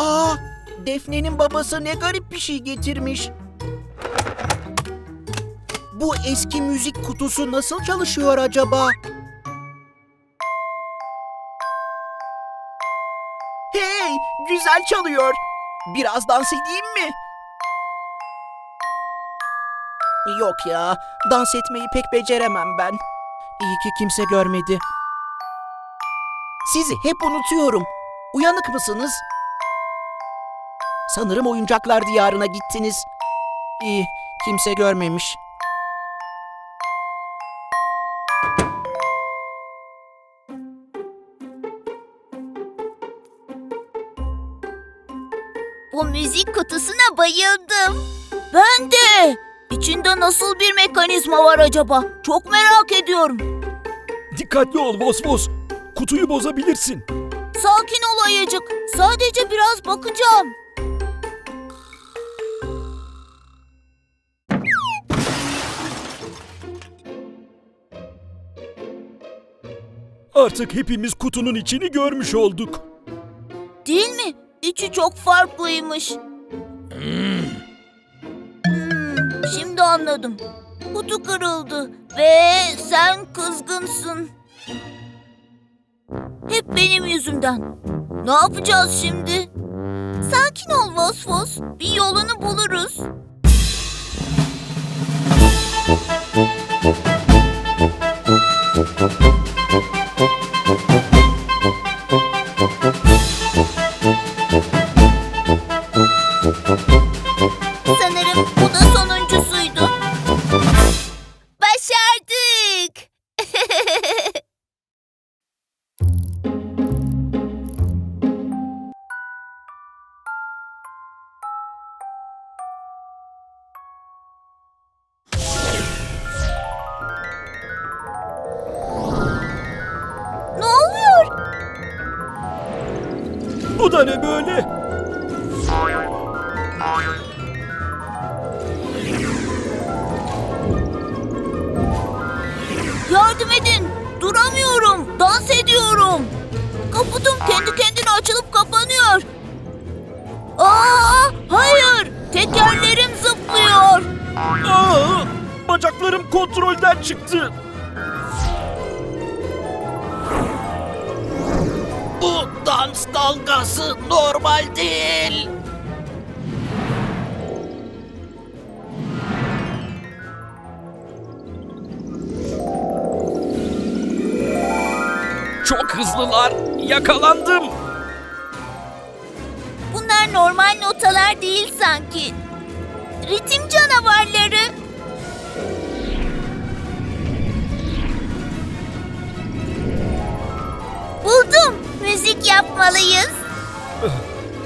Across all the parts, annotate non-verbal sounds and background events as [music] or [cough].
Aa, Defne'nin babası ne garip bir şey getirmiş. Bu eski müzik kutusu nasıl çalışıyor acaba? Hey, güzel çalıyor. Biraz dans edeyim mi? Yok ya, dans etmeyi pek beceremem ben. İyi ki kimse görmedi. Sizi hep unutuyorum. Uyanık mısınız? Sanırım oyuncaklar diyarına gittiniz. İyi, kimse görmemiş. Bu müzik kutusuna bayıldım. Ben de. İçinde nasıl bir mekanizma var acaba? Çok merak ediyorum. Dikkatli ol Vos Vos. Kutuyu bozabilirsin. Sakin ol ayıcık. Sadece biraz bakacağım. Artık hepimiz kutunun içini görmüş olduk. Değil mi? İçi çok farklıymış. Hmm, şimdi anladım. Kutu kırıldı ve sen kızgınsın. Hep benim yüzümden. Ne yapacağız şimdi? Sakin ol Vosvos. Bir yolunu buluruz. Bu da ne böyle? Yardım edin. Duramıyorum. Dans ediyorum. Kaputum kendi kendine açılıp kapanıyor. Aa, hayır. Tekerlerim zıplıyor. Aa, bacaklarım kontrolden çıktı. Dalgası normal değil. Çok hızlılar. Yakalandım. Bunlar normal notalar değil sanki. Ritim canavarları. Yapmalıyız. [laughs]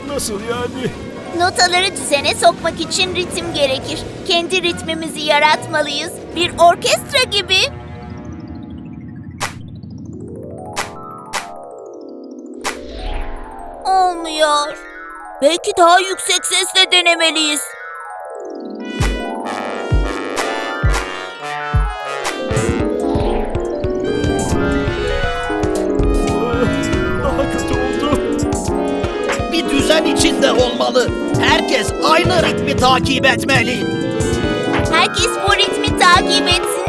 Nasıl yani? Notaları düzene sokmak için ritim gerekir. Kendi ritmimizi yaratmalıyız. Bir orkestra gibi. Olmuyor. Belki daha yüksek sesle denemeliyiz. Düzen içinde olmalı. Herkes aynı ritmi takip etmeli. Herkes bu ritmi takip etsin.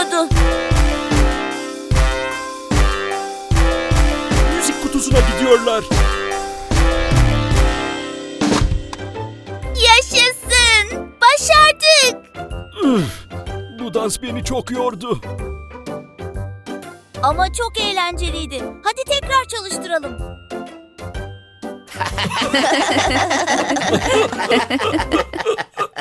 Başladı. Müzik kutusuna gidiyorlar. Yaşasın. Başardık. Üf, bu dans beni çok yordu. Ama çok eğlenceliydi. Hadi tekrar çalıştıralım. [laughs]